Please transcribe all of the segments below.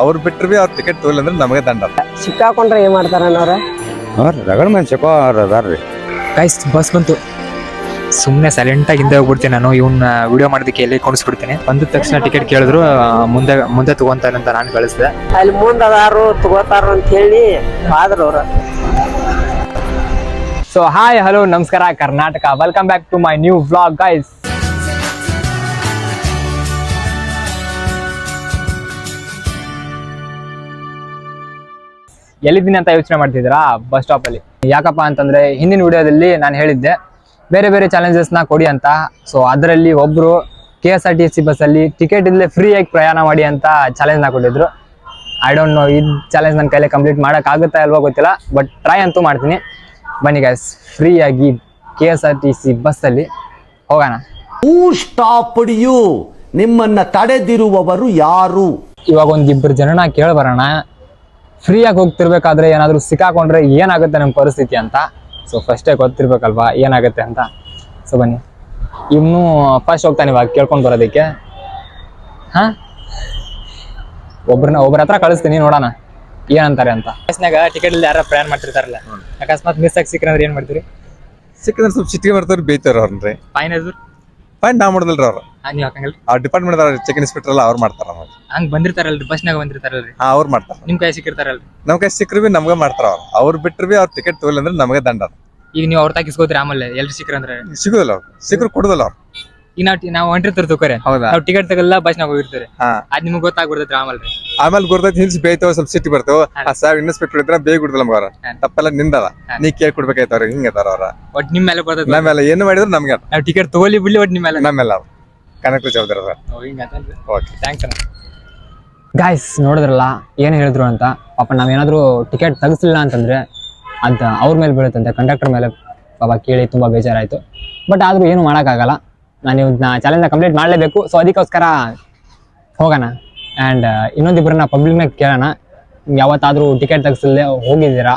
ಅವ್ರು ಬಿಟ್ಟರು ಬಿ ಅವ್ರು ಟಿಕೆಟ್ ತೋಲ್ ಅಂದ್ರೆ ನಮಗೆ ದಂಡ. ಸಿಕ್ಕಾಕೊಂಡ್ರೆ ಏನ್ ಮಾಡ್ತಾರ ಹಾಂ ಅವ್ರ ರಗಡ ಅವ್ರ ಅದಾರ್ರಿ ಗೈಸ್ ಬಸ್ ಬಂತು. ಸುಮ್ಮನೆ ಸೈಲೆಂಟಾಗಿ ಹಿಂದೆ ಹೋಗ್ಬಿಡ್ತೀನಿ ನಾನು. ಇವ್ನ ವಿಡಿಯೋ ಮಾಡೋದಕ್ಕೆ ಎಲ್ಲಿ ಕೊಡಿಸ್ಬಿಡ್ತೀನಿ. ಬಂದ ತಕ್ಷಣ ಟಿಕೆಟ್ ಕೇಳಿದ್ರು ಆ, ಮುಂದೆ ಮುಂದೆ ತಗೊಂತಾರೆ ಅಂತ ನಾನು ಕಳಿಸ್ದೆ. ಅಲ್ಲಿ ಮುಂದೆ ಅದಾರು ತಗೋತಾರ ಅಂತ ಹೇಳಿ ಆದ್ರ ಅವ್ರ. ಸೊ ಹಾಯ್ ಹಲೋ ನಮಸ್ಕಾರ Karnataka. Welcome back to my new vlog guys ಎಲ್ಲಿದ್ದೀನಿ ಅಂತ ಯೋಚನೆ ಮಾಡ್ತಿದ್ದೀರಾ? ಬಸ್ ಸ್ಟಾಪ್ ಅಲ್ಲಿ. ಯಾಕಪ್ಪ ಅಂತಂದ್ರೆ ಹಿಂದಿನ ವಿಡಿಯೋದಲ್ಲಿ ನಾನು ಹೇಳಿದ್ದೆ ಬೇರೆ ಬೇರೆ ಚಾಲೆಂಜಸ್ನ ನ ಕೊಡಿ ಅಂತ. ಸೊ ಅದರಲ್ಲಿ ಒಬ್ರು K S R T C ಬಸ್ಸಲ್ಲಿ ಟಿಕೆಟ್ ಇಲ್ಲದೆ ಫ್ರೀಯಾಗಿ ಪ್ರಯಾಣ ಮಾಡಿ ಅಂತ ಚಾಲೆಂಜ್ನ ಕೊಟ್ಟಿದ್ರು. ಐ ಡೋಂಟ್ ನೋ ಈ ಚಾಲೆಂಜ್ ನನ್ನ ಕೈಲೇ ಕಂಪ್ಲೀಟ್ ಮಾಡೋಕ್ಕಾಗುತ್ತಾ ಇಲ್ವೋ ಗೊತ್ತಿಲ್ಲ ಬಟ್ ಟ್ರೈ ಅಂತೂ ಮಾಡ್ತೀನಿ. ಬನ್ನಿ ಗೈಸ್ ಫ್ರೀಯಾಗಿ K S R T C ಬಸ್ಸಲ್ಲಿ ಹೋಗೋಣ. ಹೂ ಸ್ಟಾಪ್ಡ್ ಯು ನಿಮ್ಮನ್ನ ತಡೆದಿರುವವರು ಯಾರು? ಇವಾಗ ಒಂದಿಬ್ಬರು ಜನನ ಕೇಳಿ ಬರೋಣ ಫ್ರೀಯಾಗಿ ಹೋಗ್ತಿರ್ಬೇಕಾದ್ರೆ ಏನಾದರೂ ಸಿಕ್ಕಾಕೊಂಡ್ರೆ ಏನಾಗುತ್ತೆ ನಮ್ಮ ಪರಿಸ್ಥಿತಿ ಅಂತ? ಸೊ ಫಸ್ಟೇ ಗೊತ್ತಿರ್ಬೇಕಲ್ವಾ ಏನಾಗುತ್ತೆ ಅಂತ? ಸೊ ಬನ್ನಿ. ಇವನು ಫಸ್ಟ್ ಹೋಗ್ತಾನೆ ಇವಾಗ ಕೇಳ್ಕೊಂಡು ಬರೋದಕ್ಕೆ. ಹಾ? ಒಬ್ರನ್ನ ಒಬ್ರ ಹತ್ರ ಕಳಿಸ್ತೀನಿ ನೋಡೋಣ. ಏನಂತಾರೆ ಅಂತ? ಬಸ್ನಾಗ ಟಿಕೆಟ್ ಇಲ್ಲಿ ಯಾರ ಪ್ರಯಾಣ ಮಾಡ್ತಿರ್ತಾರಲ್ಲ. ಅಕಸ್ಮಾತ್ ಮಿಸ್ ಆಗಿ ಸಿಕ್ಕಂದ್ರೆ ಏನು ಮಾಡ್ತೀರಿ? ಸಿಕ್ಕಿದ್ರೆ ಸ್ವಲ್ಪ ಸಿಟ್ಟಿಗೆ ಬರ್ತಾರೆ ಬೇಯ್ತಾರ ಅವ್ರನ್ರಿ. ಫೈನ್ ಫೈನ್ ನಾ ಮಾಡಿದಲ್ರಿ ಅವ್ರು. ನೀವು ಹಾಕಂಗಿಲ್ಲ ಆ ಡಿಪಾರ್ಟ್ಮೆಂಟ್ ಚೆಕ್ ಇನ್ಸ್ಪೆಕ್ಟರ್ ಎಲ್ಲ ಅವ್ರು ಮಾಡ್ತಾರ ನಮಗೆ. ಹಂಗೆ ಬಂದಿರ್ತಾರಲ್ರಿ ಬಸ್ನಾಗ ಬಂದಿರ್ತಾರಲ್ರಿ? ಹಾ ಅವ್ರು ಮಾಡ್ತಾರ. ನಿಮ್ ಕೈ ಸಿಕ್ಕಿರ್ತಾರಲ್ರಿ? ನಮ್ ಕೈ ಸಿಕ್ಕ್ರಿ ಬಿ ನಮ್ಗೆ ಮಾಡ್ತಾರ ಅವ್ರು. ಅವ್ರು ಬಿಟ್ರೆ ಬಿ ಅವ್ರ ಟಿಕೆಟ್ ತಗೊಲ್ಲ ಅಂದ್ರೆ ನಮಗೆ ದಂಡ ಈಗ ನೀವು ಅವ್ರ ತಾಕಿಸ್ಕೋತೀರಿ ಆಮೇಲೆ? ಎಲ್ರು ಸಿಕ್ಕರಂದ್ರೆ? ಸಿಗುದಿಲ್ಲ ಅವ್ರು. ಸಿಕ್ಕರು ಕೊಡುದಿಲ್ಲ ಅವ್ರು. ಈಗ ನಾವು ನಾವು ಹೊಂಟಿರ್ತಾರೆ ತಗೋರೆ ಹೌದಾ? ನಾವು ಟಿಕೆಟ್ ತಗಲ್ಲ ಬಸ್ನಾಗ ಹೋಗಿರ್ತೀರಿ ಹಾ. ಅದ್ ನಿಮ್ಗೆ ಗೊತ್ತಾಗ್ಬಿಡ್ತೈತ್ರಿ ಆಮೇಲೆ ರೀ ಆಮೇಲೆ ಗುರ್ತೈತಿ ಹಿಲ್ಸ್ ಬೇಯ್ತಾವ ಸ್ವಲ್ಪ ಸಿಟ್ಟಿ ಬರ್ತಾವ. ಆ ಸಾರ್ ಇನ್ಸ್ಪೆಕ್ಟರ್ ಇದ್ರೆ ಬೇಗ ಬಿಡುದಿಲ್ಲ ನಮ್ಗೆ ಅವ್ರ. ತಪ್ಪೆಲ್ಲ ನಿಂದಲ್ಲ ನೀ ಕೇಳಿ ಕೊಡ್ಬೇಕಾಯ್ತು ಅವ್ರಿಗೆ ಹಿಂಗ ಅದಾರ ಅವ್ರ. ಒಟ್ ನಿಮ್ ಮೇಲೆ ಬರ್ತೈತಿ ನಮ್ಮೆಲ್ಲ ಏನು ಮಾಡಿದ್ರು ನಮ್ಗೆ ನಾವು ಟಿಕೆಟ್ ತಗೊಲಿ ಬಿಡ್ಲಿ ಒಟ್ ನಿಮ್ಮ ಮೇಲೆ. ನಮ್ಮೆಲ್ಲ ಅವ್ರು ಕನೆಕ್ಟ್ ಜವಾಬ್ದಾರ ಸರ್ ಓಕೆ. ಥ್ಯಾಂಕ್ಸ್ ಅಣ್ಣ. ಗಾಯ್ಸ್ ನೋಡಿದ್ರಲ್ಲ ಏನು ಹೇಳಿದ್ರು ಅಂತ? ಪಾಪ ನಾವೇನಾದ್ರೂ ಟಿಕೆಟ್ ತೆಗಿಸ್ಲಿಲ್ಲ ಅಂತಂದ್ರೆ ಅಂತ ಅವ್ರ ಮೇಲೆ ಬೀಳುತ್ತಂತೆ. ಕಂಡಕ್ಟರ್ ಮೇಲೆ ಪಾಪ ಕೇಳಿ ತುಂಬಾ ಬೇಜಾರಾಯ್ತು. ಬಟ್ ಆದ್ರೂ ಏನು ಮಾಡೋಕ್ಕಾಗಲ್ಲ. ನಾನು ಇವನ್ನ ಚಾಲೆಂಜ್ನ ಕಂಪ್ಲೀಟ್ ಮಾಡಲೇಬೇಕು. ಸೊ ಅದಕ್ಕೋಸ್ಕರ ಹೋಗೋಣ. ಆ್ಯಂಡ್ ಇನ್ನೊಂದಿಬ್ಬರನ್ನ ಪಬ್ಲಿಕ್ನಾಗ ಕೇಳೋಣ. ಯಾವತ್ತಾದರೂ ಟಿಕೆಟ್ ತೆಗಿಸಲ್ದೆ ಹೋಗಿದ್ದೀರಾ?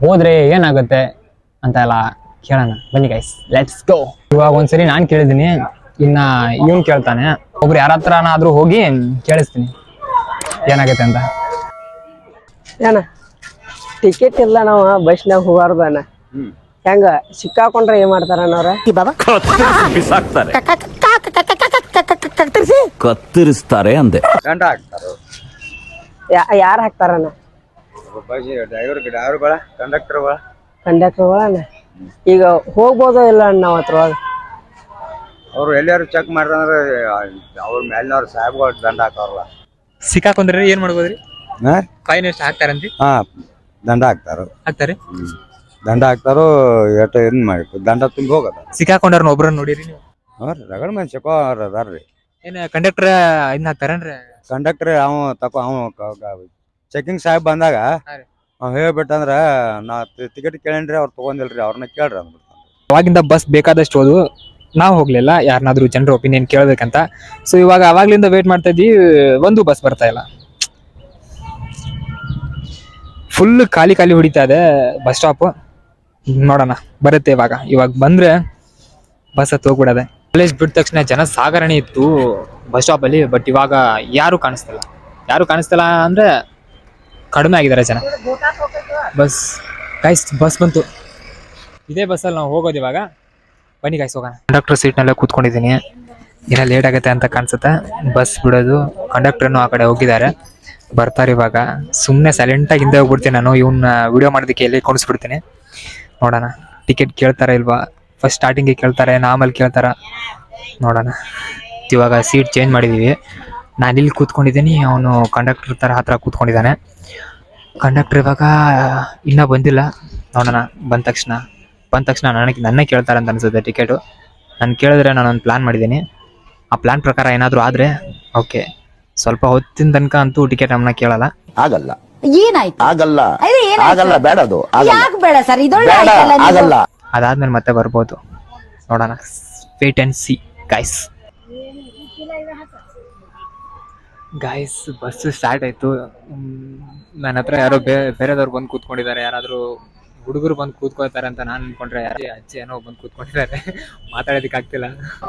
ಹೋದರೆ ಏನಾಗುತ್ತೆ ಅಂತ ಎಲ್ಲ ಕೇಳೋಣ. ಬನ್ನಿ ಗೈಸ್ ಲೆಟ್ಸ್ ಗೋ ಇವಾಗ ಒಂದ್ಸರಿ ನಾನು ಕೇಳಿದ್ದೀನಿ. ಇನ್ನ ಇವನ್ ಕೇಳ್ತಾನೆ. ಒಬ್ರು ಯಾರ ಹತ್ರನಾದರೂ ಹೋಗಿ ಕೇಳಿಸ್ತೀನಿ. ಏನಾಗುತ್ತೆ ಅಂತ. ಏನ ಟಿಕೆಟ್ ಇಲ್ಲ ನಾವು ಬಸ್ನಾಗ ಹೋಗಾರ್ದು ಅಣ್ಣ ಹೆಂಗ ಸಿಕ್ಕಾಕೊಂಡ್ರೆ ಏನ್ ಮಾಡ್ತಾರ ಅನ್ನೋರ ಬಿಸಾಕ್ತಾರೆ ಕತ್ತರಿಸ್ತಾರೆ ಅಂದೆ ದಂಡ ಹಾಕ್ತಾರ ಯಾರು ಹಾಕ್ತಾರಣ್ಣ ಡ್ರೈವರ್ ಡ್ರೈವರ್ಗಳ ಕಂಡಕ್ಟರ್ಗಳ ಕಂಡಕ್ಟರ್ಗಳಣ್ಣ ಈಗ ಹೋಗ್ಬೋದ ಇಲ್ಲ ಅಣ್ಣ ನಾವ್ ಅದ್ರೊಳಗ ಅವ್ರು ಎಲ್ಲಾರು ಚೆಕ್ ಮಾಡ್ದಂದ್ರೆ ಅವ್ರ ಮೇಲಿನವ್ರ ಸಾಹೇಬ್ಗಳು ದಂಡ ಹಾಕವ್ರಲ್ಲ ಸಿಕ್ಕಾಕೊಂಡ್ರೆ ಏನ್ ಮಾಡ್ಬೋದ್ರಿ ಫೈನ್ ಎಷ್ಟು ಹಾಕ್ತಾರಂತಿ ಹಾ ದಂಡ ಹಾಕ್ತಾರ ಹಾಕ್ತಾರೆ ದಂಡ ಹಾಕ್ತಾರೋ ಎಟ್ಟ ಏನ್ ಮಾಡಿ ದಂಡ ತುಂಬಿ ಹೋಗದ? ಸಿಕ್ಕಾಕೊಂಡ್ರ ಒಬ್ರನ್ನ ನೋಡಿರಿ ನೀವು? ಅವ್ರ ರಗಡ ಮನ್ಸಕೋ ಅವ್ರ ಅದಾರ್ರಿ. ಏನ್ ಕಂಡಕ್ಟರ್ ಇದನ್ನ ಹಾಕ್ತಾರೇನ್ರಿ? ಕಂಡಕ್ಟರ್ ಅವ ತಪ್ಪ ಅವ ಚೆಕಿಂಗ್ ಸಾಹೇಬ್ ಬಂದಾಗ ಹಾ ರೀ. ಅವ್ ಹೇಳ್ಬಿಟ್ಟಂದ್ರ ನಾ ಟಿಕೆಟ್ ಕೇಳೇನ್ರಿ ಅವ್ರು ತಗೊಂಡಿಲ್ರಿ ಅವ್ರನ್ನ ಕೇಳ್ರಿ ಅಂದ್ಬಿಟ್ಟು ಅವಾಗಿಂದ ಬಸ್ ಬೇಕಾದಷ್ಟು ಹೋದ್ವು. ನಾವು ಹೋಗ್ಲಿಲ್ಲ ಯಾರನ್ನಾದ್ರೂ ಜನರ ಒಪಿನಿಯನ್ ಕೇಳಬೇಕಂತ. ಸೊ ಇವಾಗ ಅವಾಗ್ಲಿಂದ ವೇಟ್ ಮಾಡ್ತಾ ಇದ್ವಿ ಒಂದು ಬಸ್ ಬರ್ತಾ ಇಲ್ಲ. ಫುಲ್ ಖಾಲಿ ಖಾಲಿ ಹೊಡಿತಾ ಇದೆ ಬಸ್ ಸ್ಟಾಪ್ ನೋಡೋಣ, ಬರುತ್ತೆ ಇವಾಗ. ಇವಾಗ ಬಂದ್ರೆ ಬಸ್ ಹತ್ತು ಹೋಗ್ಬಿಡದೆ. ಕಾಲೇಜ್ ಬಿಟ್ಟ ತಕ್ಷಣ ಜನ ಸಾಗರಣೆ ಇತ್ತು ಬಸ್ ಸ್ಟಾಪ್ ಅಲ್ಲಿ ಬಟ್ ಇವಾಗ ಯಾರು ಕಾಣಿಸ್ತಿಲ್ಲ. ಯಾರು ಕಾಣಿಸ್ತಿಲ್ಲ ಅಂದ್ರೆ ಕಡಿಮೆ ಆಗಿದ್ದಾರೆ ಜನ. ಬಸ್ ಕಾಯ್ಸ್ ಬಸ್ ಬಂತು. ಇದೇ ಬಸ್ಸಲ್ಲಿ ನಾವು ಹೋಗೋದು ಇವಾಗ. ಬನ್ನಿ ಕಾಯ್ಸ್ ಹೋಗೋಣ. ಕಂಡಕ್ಟರ್ ಸೀಟ್ನಲ್ಲೇ ಕೂತ್ಕೊಂಡಿದ್ದೀನಿ. ಏನೋ ಲೇಟ್ ಆಗುತ್ತೆ ಅಂತ ಕಾಣಿಸುತ್ತೆ. ಬಸ್ ಬಿಡೋದು. ಕಂಡಕ್ಟರ್ನು ಆ ಕಡೆ ಹೋಗಿದ್ದಾರೆ. ಬರ್ತಾರೆ ಇವಾಗ. ಸುಮ್ಮನೆ ಸೈಲೆಂಟಾಗಿ ಹಿಂದೆ ಹೋಗ್ಬಿಡ್ತೀನಿ ನಾನು. ಇವನ್ನ ವಿಡಿಯೋ ಮಾಡೋದಕ್ಕೆ ಎಲ್ಲಿ ಕೊಂಡಿಸ್ಬಿಡ್ತೀನಿ ನೋಡೋಣ. ಟಿಕೆಟ್ ಕೇಳ್ತಾರ ಇಲ್ವಾ? ಫಸ್ಟ್ ಸ್ಟಾರ್ಟಿಂಗಿಗೆ ಕೇಳ್ತಾರೆ ಆಮೇಲೆ ಕೇಳ್ತಾರ? ನೋಡೋಣ. ಇವಾಗ ಸೀಟ್ ಚೇಂಜ್ ಮಾಡಿದ್ದೀವಿ ನಾನು ಇಲ್ಲಿ ಕೂತ್ಕೊಂಡಿದ್ದೀನಿ ಅವನು ಕಂಡಕ್ಟರ್ ಥರ ಹತ್ರ ಕೂತ್ಕೊಂಡಿದ್ದಾನೆ. ಕಂಡಕ್ಟರ್ ಇವಾಗ ಇನ್ನೂ ಬಂದಿಲ್ಲ. ನೋಡೋಣ ಬಂದ ತಕ್ಷಣ. ಬಂದ ತಕ್ಷಣ ನನಗೆ ನನ್ನೇ ಕೇಳ್ತಾರೆ ಅಂತ ಅನ್ಸುತ್ತೆ ಟಿಕೆಟು ನಾನು ಕೇಳಿದ್ರೆ ನಾನೊಂದು ಪ್ಲ್ಯಾನ್ ಮಾಡಿದ್ದೀನಿ. ಆ ಪ್ಲ್ಯಾನ್ ಪ್ರಕಾರ ಏನಾದರೂ ಆದರೆ ಓಕೆ ಸ್ವಲ್ಪ ಹೊತ್ತಿನ ತನಕ ಅಂತೂ ಟಿಕೆಟ್ ನಮ್ಮನ್ನ ಕೇಳಲ್ಲ. ಆಗಲ್ಲ. ಏನಾಯ್ತು? ಆಗಲ್ಲ. ಆಗಲ್ಲ ಬೇಡ ಅದು ಯಾಕೆ ಬೇಡ ಸರ್? ಇದೊಳ್ಳೆ ಬೇಡ ಆಯ್ತಲ್ಲ ನೀವು? ಆಗಲ್ಲ. ಅದಾದ್ಮೇಲೆ ಮತ್ತೆ ಬರ್ಬೋದು. ನೋಡೋಣ. Wait and see guys guys bus start ಆಯ್ತು. ನನ್ನ ಹತ್ರ ಯಾರೋ ಬೇ ಬೇರೆದವ್ರು ಬಂದು ಕೂತ್ಕೊಂಡಿದ್ದಾರೆ. ಯಾರಾದರೂ ಹುಡುಗರು ಬಂದು ಕೂತ್ಕೊಳ್ತಾರೆ ಅಂತ ನಾನು ಅನ್ಕೊಂಡ್ರೆ ಅಜ್ಜಿ ಅಜ್ಜಿ ಏನೋ ಬಂದು ಕೂತ್ಕೊಂಡಿದ್ದಾರೆ. ಮಾತಾಡೋದಕ್ಕೆ ಆಗ್ತಿಲ್ಲ.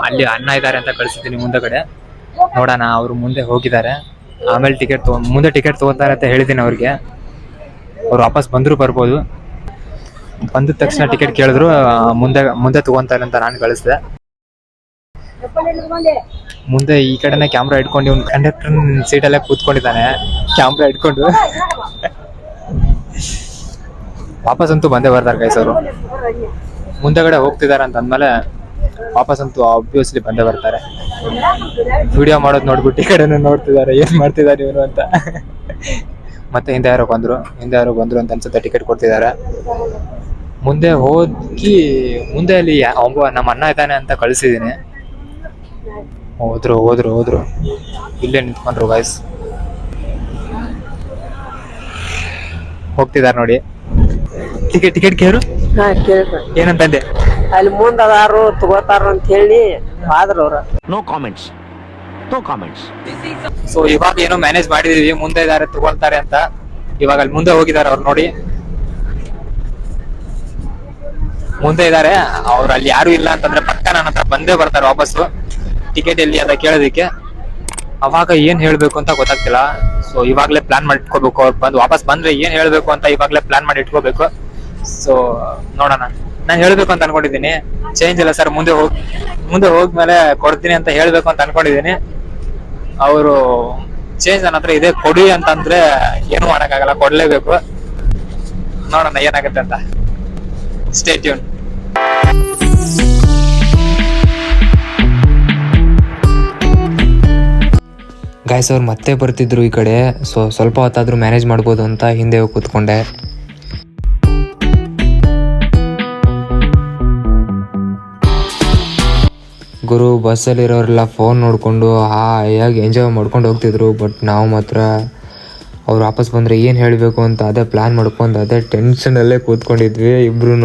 ಅಲ್ಲಿ ಅಣ್ಣ ಇದ್ದಾರೆ ಅಂತ ಕಳಿಸಿದ್ದೀನಿ ಮುಂದಗಡೆ ಕಡೆ. ನೋಡೋಣ ಅವರು ಮುಂದೆ ಹೋಗಿದ್ದಾರೆ. ಆಮೇಲೆ ಟಿಕೆಟ್ ತಗೊ ಮುಂದೆ ಟಿಕೆಟ್ ತಗೋತಾರೆ ಅಂತ ಹೇಳಿದ್ದೀನಿ ಅವ್ರಿಗೆ. ಅವ್ರು ವಾಪಸ್ ಬಂದರೂ ಬರ್ಬೋದು. ಬಂದ ತಕ್ಷಣ ಟಿಕೆಟ್ ಕೇಳಿದ್ರು ಮುಂದೆ ಮುಂದೆ ತಗೊಂತಾರೆ ಅಂತ ನಾನು ಕಳಿಸಿದೆ ಮುಂದೆ ಈ ಕಡೆನೇ ಕ್ಯಾಮ್ರಾ ಇಟ್ಕೊಂಡು ಇವ್ನು ಕಂಡಕ್ಟರ್ ಸೀಟಲ್ಲೇ ಕೂತ್ಕೊಂಡಿದ್ದಾನೆ. ಕ್ಯಾಮ್ರಾ ಇಟ್ಕೊಂಡು ವಾಪಸ್ ಅಂತೂ ಬಂದೇ ಬರ್ತಾರೆ ಗೈಸ್ ಅವರು. ಮುಂದೆಗಡೆ ಹೋಗ್ತಿದ್ದಾರೆ ಅಂತ ಅಂದಮೇಲೆ ವಾಪಸ್ ಅಂತೂ ಆಬ್ವಿಯಸ್ಲಿ ಬಂದೇ ಬರ್ತಾರೆ. ವಿಡಿಯೋ ಮಾಡೋದು ನೋಡ್ಬಿಟ್ಟು ಈ ಕಡೆನೂ ನೋಡ್ತಿದ್ದಾರೆ, ಏನು ಮಾಡ್ತಿದ್ದಾರೆ ಇವನು ಅಂತ. ಮತ್ತೆ ಹಿಂದೆ ಯಾರೋ ಬಂದ್ರು ಹಿಂದೆ ಯಾರೋ ಬಂದ್ರು ಅಂತ ಅನ್ಸುತ್ತೆ ಟಿಕೆಟ್ ಕೊಡ್ತಿದ್ದಾರೆ ಮುಂದೆ ಹೋಗಿ ಮುಂದೆ ಅಲ್ಲಿ ಒಬ್ಬ ನಮ್ಮ ಅಣ್ಣ ಇದ್ದಾನೆ ಅಂತ ಕಳಿಸಿದೀನಿ. ಹೋದ್ರು ಹೋದ್ರು ಹೋದ್ರು. ಇಲ್ಲೇ ನಿಂತ್ಕೊಂಡ್ರು ಗಾಯ್ಸ್ ಹೋಗ್ತಿದಾರೆ ನೋಡಿ. ಟಿಕೆಟ್ ಟಿಕೆಟ್ ಕೇರು ಏನಂತಂದೆ ಅಲ್ಲಿ ಮುಂದೆ ಅದಾರು ತಗೋತಾರ ಅಂತ ಹೇಳಿ ಆದ್ರ ಅವ್ರ. No comments no comments so ಇವಾಗ ಏನೋ ಮ್ಯಾನೇಜ್ ಮಾಡಿದೀವಿ, ಮುಂದೆ ಇದಾರೆ, ತಗೊಳ್ತಾರೆ ಅಂತ. ಇವಾಗ ಅಲ್ಲಿ ಮುಂದೆ ಹೋಗಿದ್ದಾರೆ ಅವ್ರು ನೋಡಿ. ಮುಂದೆ ಇದಾರೆ, ಅವ್ರು ಅಲ್ಲಿ ಯಾರು ಇಲ್ಲ ಅಂತಂದ್ರೆ ಪಕ್ಕ ನನ್ನ ಹತ್ರ ಬಂದೇ ಬರ್ತಾರೆ ವಾಪಸ್ಸು. ಟಿಕೆಟ್ ಎಲ್ಲಿ ಅಂತ ಕೇಳೋದಕ್ಕೆ. ಅವಾಗ ಏನ್ ಹೇಳ್ಬೇಕು ಅಂತ ಗೊತ್ತಾಗ್ತಿಲ್ಲ. ಸೊ ಇವಾಗ್ಲೇ ಪ್ಲಾನ್ ಮಾಡಿ ಇಟ್ಕೋಬೇಕು ಅವ್ರು ಬಂದು ವಾಪಸ್ ಬಂದ್ರೆ ಏನ್ ಹೇಳ್ಬೇಕು ಅಂತ ಇವಾಗ್ಲೇ ಪ್ಲಾನ್ ಮಾಡಿ ಇಟ್ಕೋಬೇಕು. ಸೊ ನೋಡೋಣ. ನಾನು ಹೇಳ್ಬೇಕು ಅಂತ ಅನ್ಕೊಂಡಿದ್ದೀನಿ. ಚೇಂಜ್ ಇಲ್ಲ ಸರ್, ಮುಂದೆ ಹೋಗಿ ಮುಂದೆ ಹೋದ್ಮೇಲೆ ಕೊಡ್ತೀನಿ ಅಂತ ಹೇಳ್ಬೇಕು ಅಂತ ಅನ್ಕೊಂಡಿದ್ದೀನಿ. ಅವರು ಚೇಂಜ್ ನನ್ನ ಹತ್ರ ಇದೆ, ಕೊಡಿ ಅಂತಂದ್ರೆ ಏನು ಮಾಡಕ್ಕಾಗಲ್ಲ, ಕೊಡ್ಲೇಬೇಕು. ನೋಡೋಣ ಏನಾಗುತ್ತೆ ಅಂತ. ಸ್ಟೇ ಟ್ಯೂನ್ ಗಾಯ್ಸ್ ಅವ್ರು ಮತ್ತೆ ಬರ್ತಿದ್ರು ಈ ಕಡೆ, ಸೊ ಸ್ವಲ್ಪ ಹೊತ್ತಾದ್ರೂ ಮ್ಯಾನೇಜ್ ಮಾಡ್ಬೋದು ಅಂತ ಹಿಂದೆ ಕೂತ್ಕೊಂಡೆ. ಗುರು ಬಸ್ಸಲ್ಲಿರೋರೆಲ್ಲ ಫೋನ್ ನೋಡಿಕೊಂಡು ಹಾಯಾಗಿ ಎಂಜಾಯ್ ಮಾಡ್ಕೊಂಡು ಹೋಗ್ತಿದ್ರು. ಬಟ್ ನಾವು ಮಾತ್ರ ಅವ್ರು ವಾಪಸ್ ಬಂದರೆ ಏನು ಹೇಳಬೇಕು ಅಂತ ಅದೇ ಪ್ಲ್ಯಾನ್ ಮಾಡ್ಕೊಂಡು ಅದೇ ಟೆನ್ಷನಲ್ಲೇ ಕೂತ್ಕೊಂಡಿದ್ವಿ ಇಬ್ರು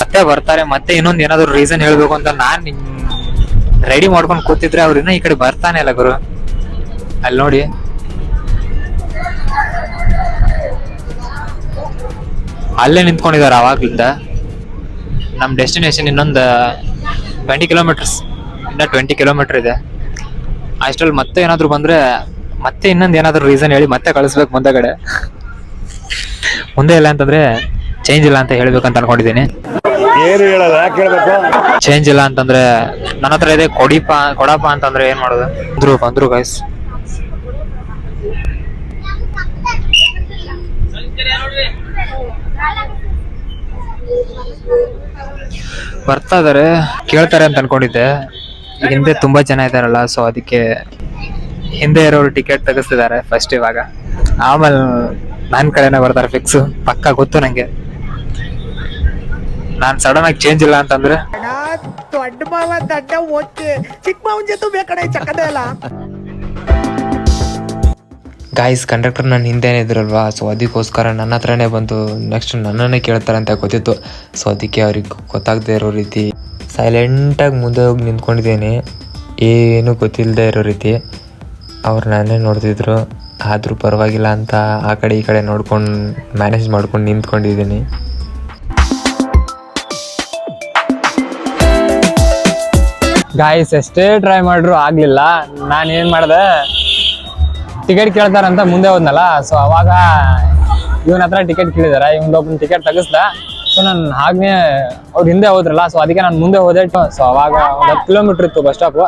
ಮತ್ತೆ ಬರ್ತಾರೆ, ಮತ್ತೆ ಇನ್ನೊಂದು ಏನಾದ್ರು ರೀಸನ್ ಹೇಳಬೇಕು ಅಂತ ನಾನು ರೆಡಿ ಮಾಡ್ಕೊಂಡು ಕೂತಿದ್ರೆ ಅವ್ರು ಇನ್ನೂ ಈ ಕಡೆ ಬರ್ತಾನೆ ಇಲ್ಲ ಗುರು. ಅಲ್ಲಿ ನೋಡಿ. ಅಲ್ಲೇ ನಿಂತ್ಕೊಂಡಿದ್ದಾರೆ ಅವಾಗ್ಲಿಂದ. ನಮ್ಮ ಡೆಸ್ಟಿನೇಷನ್ ಇನ್ನೊಂದು ಟ್ವೆಂಟಿ ಕಿಲೋಮೀಟರ್ಸ್ ಇನ್ನ ಟ್ವೆಂಟಿ ಕಿಲೋಮೀಟರ್ ಇದೆ. ಅಷ್ಟರಲ್ಲಿ ಮತ್ತೆ ಏನಾದರೂ ಬಂದ್ರೆ ಮತ್ತೆ ಇನ್ನೊಂದು ಏನಾದರೂ ರೀಸನ್ ಹೇಳಿ ಮತ್ತೆ ಕಳಿಸ್ಬೇಕು ಮುಂದೆಗಡೆ. ಮುಂದೆ ಇಲ್ಲ ಅಂತಂದ್ರೆ ಚೇಂಜ್ ಇಲ್ಲ ಅಂತ ಹೇಳ್ಬೇಕಂತ ಅನ್ಕೊಂಡಿದ್ದೀನಿ. ಏನು ಹೇಳಲ್ಲ ಯಾಕೆ ಹೇಳ್ಬೇಕು? ಚೇಂಜ್ ಇಲ್ಲ ಅಂತಂದ್ರೆ ನನ್ನ ಹತ್ರ ಇದೆ ಕೊಡಿಪ ಕೊಡಪ್ಪ ಅಂತಂದ್ರೆ ಏನ್ ಮಾಡೋದು? ಬಂದ್ರು ಬಂದ್ರು ಗೈಸ್ ಬರ್ತಾ ಇದಾರೆ. ಕೇಳ್ತಾರೆ ಅಂತ ಅನ್ಕೊಂಡಿದ್ದೆ. ಹಿಂದೆ ತುಂಬಾ ಜನ ಇದಾರಲ್ಲ ಸೊ ಅದಕ್ಕೆ ಹಿಂದೆ ಇರೋರು ಟಿಕೆಟ್ ತೆಗಿಸ್ತಿದ್ದಾರೆ ಫಸ್ಟ್ ಇವಾಗ. ಆಮೇಲೆ ನನ್ ಕಡೆನೇ ಬರ್ತಾರೆ ಫಿಕ್ಸ್ ಪಕ್ಕ ಗೊತ್ತು ನಂಗೆ. ನಾನ್ ಸಡನ್ ಆಗಿ ಚೇಂಜ್ ಇಲ್ಲ ಅಂತಂದ್ರೆ? ದೊಡ್ಡ ಮಾವ, ದಡ್ಡ ಓಕೆ. ಚಿಕ್ಕ ಮಾವನ್ ಜೊತೆ ಬೇಕಡೆ ಚಕ್ಕದೇ ಅಲ್ಲ ಗಾಯ್ಸ್ ಕಂಡಕ್ಟರ್ ನನ್ನ ಹಿಂದೆನೇ ಇದ್ರಲ್ವಾ? ಸೊ ಅದಕ್ಕೋಸ್ಕರ ನನ್ನ ಹತ್ರನೇ ಬಂದು ನೆಕ್ಸ್ಟ್ ನನ್ನನ್ನೇ ಕೇಳ್ತಾರೆ ಅಂತ ಗೊತ್ತಿತ್ತು. ಸೊ ಅದಕ್ಕೆ ಅವ್ರಿಗೆ ಗೊತ್ತಾಗದೇ ಇರೋ ರೀತಿ ಸೈಲೆಂಟಾಗಿ ಮುಂದೆ ಹೋಗಿ ನಿಂತ್ಕೊಂಡಿದ್ದೀನಿ. ಏನೂ ಗೊತ್ತಿಲ್ಲದೆ ಇರೋ ರೀತಿ ಅವ್ರು ನಾನೇ ನೋಡ್ತಿದ್ರು. ಆದರೂ ಪರವಾಗಿಲ್ಲ ಅಂತ ಆ ಕಡೆ ಈ ಕಡೆ ನೋಡ್ಕೊಂಡು ಮ್ಯಾನೇಜ್ ಮಾಡ್ಕೊಂಡು ನಿಂತ್ಕೊಂಡಿದ್ದೀನಿ. ಗಾಯ್ಸ್ ಎಷ್ಟೇ ಟ್ರೈ ಮಾಡ್ರು ಆಗಲಿಲ್ಲ. ನಾನು ಏನು ಮಾಡಿದೆ? ಟಿಕೆಟ್ ಕೇಳ್ತಾರಂತ ಮುಂದೆ ಹೋದ್ನಲ್ಲ ಸೊ ಅವಾಗ ಇವನ ಹತ್ರ ಟಿಕೆಟ್ ಕೇಳಿದಾರೆ ಇವ್ನೊಬ್ಬನ ಟಿಕೆಟ್ ತೆಗಿಸ್ದ. ಸೊ ನಾನು ಹಾಗೆ ಅವ್ರು ಹಿಂದೆ ಹೋದ್ರಲ್ಲ ಸೊ ಅದಕ್ಕೆ ನಾನು ಮುಂದೆ ಹೋದೆ. ಸೊ ಅವಾಗ ಒಂದು ಹತ್ತು ಕಿಲೋಮೀಟ್ರ್ ಇತ್ತು ಬಸ್ ಸ್ಟಾಪ್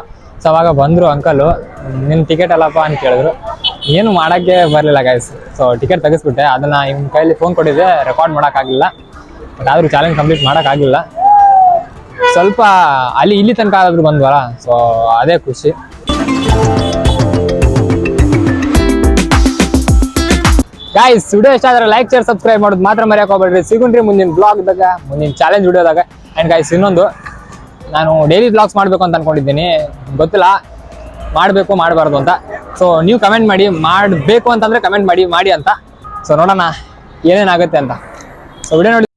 ಸೊ ಅವಾಗ ಬಂದರು ಅಂಕಲು ನಿನ್ನ ಟಿಕೆಟ್ ಅಲ್ಲಪ್ಪ ಅಂತ ಕೇಳಿದ್ರು. ಏನು ಮಾಡೋಕ್ಕೆ ಬರಲಿಲ್ಲ ಗಾಯ್ಸ್ ಸೊ ಟಿಕೆಟ್ ತೆಗಿಸ್ಬಿಟ್ಟೆ. ಅದನ್ನ ಇವ್ನ ಕೈಯಲ್ಲಿ ಫೋನ್ ಕೊಟ್ಟಿದ್ದೆ ರೆಕಾರ್ಡ್ ಮಾಡೋಕ್ಕಾಗಲಿಲ್ಲ ಬಟ್ ಆದರೂ ಚಾಲೆಂಜ್ ಕಂಪ್ಲೀಟ್ ಮಾಡೋಕ್ಕಾಗಲಿಲ್ಲ ಸ್ವಲ್ಪ ಅಲ್ಲಿ ಇಲ್ಲಿ ತನಕ ಆದ್ರೂ ಬಂದ್ವಲ್ಲ ಸೊ ಅದೇ ಖುಷಿ. ಗಾಯ್ಸ್ ವಿಡಿಯೋ ಇಷ್ಟ ಆದ್ರೆ ಲೈಕ್ ಶೇರ್ ಸಬ್ಸ್ಕ್ರೈಬ್ ಮಾಡೋದು ಮಾತ್ರ ಮರೆಯಕ್ಕೆ ಹೋಗ್ಬೇಡ್ರಿ. ಸಿಗುಣ್ರಿ ಮುಂದಿನ ಬ್ಲಾಗ್ದಾಗ ಮುಂದಿನ ಚಾಲೆಂಜ್ ವಿಡಿಯೋದಾಗ ಆ್ಯಂಡ್ ಗಾಯ್ಸ್ ಇನ್ನೊಂದು, ನಾನು ಡೈಲಿ ಬ್ಲಾಗ್ಸ್ ಮಾಡಬೇಕು ಅಂತ ಅನ್ಕೊಂಡಿದ್ದೀನಿ. ಗೊತ್ತಿಲ್ಲ, ಮಾಡಬೇಕು, ಮಾಡಬಾರ್ದು ಅಂತ. ಸೊ ನೀವು ಕಮೆಂಟ್ ಮಾಡಿ, ಮಾಡಬೇಕು ಅಂತಂದ್ರೆ ಕಮೆಂಟ್ ಮಾಡಿ ಮಾಡಿ ಅಂತ. ಸೊ ನೋಡೋಣ, ಏನೇನಾಗುತ್ತೆ ಅಂತ. ಸೊ ವಿಡಿಯೋ ನೋಡಿ.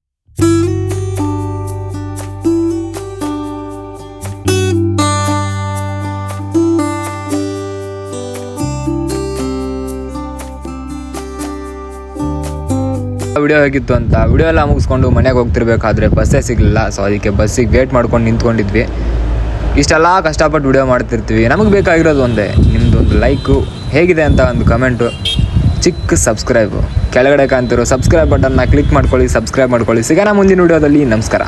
ವಿಡಿಯೋ ಹೇಗಿತ್ತು ಅಂತ ವಿಡಿಯೋ ಎಲ್ಲ ಮುಗಿಸ್ಕೊಂಡು ಮನೆಗೆ ಹೋಗ್ತಿರ್ಬೇಕಾದ್ರೆ ಬಸ್ಸೇ ಸಿಗಲಿಲ್ಲ. ಸೊ ಅದಕ್ಕೆ ಬಸ್ಸಿಗೆ ವೇಟ್ ಮಾಡ್ಕೊಂಡು ನಿಂತ್ಕೊಂಡಿದ್ವಿ. ಇಷ್ಟೆಲ್ಲ ಕಷ್ಟಪಟ್ಟು ವಿಡಿಯೋ ಮಾಡ್ತಿರ್ತೀವಿ. ನಮಗೆ ಬೇಕಾಗಿರೋದು ಒಂದೇ ನಿಮ್ಮದೊಂದು ಲೈಕು ಹೇಗಿದೆ ಅಂತ ಒಂದು ಕಮೆಂಟು ಚಿಕ್ಕ ಸಬ್ಸ್ಕ್ರೈಬು ಕೆಳಗಡೆ ಕಾಣ್ತಿರೋ ಸಬ್ಸ್ಕ್ರೈಬ್ ಬಟನ್ನ ಕ್ಲಿಕ್ ಮಾಡ್ಕೊಳ್ಳಿ ಸಬ್ಸ್ಕ್ರೈಬ್ ಮಾಡ್ಕೊಳ್ಳಿ. ಸಿಗೋಣ ಮುಂದಿನ ವಿಡಿಯೋದಲ್ಲಿ ನಮಸ್ಕಾರ.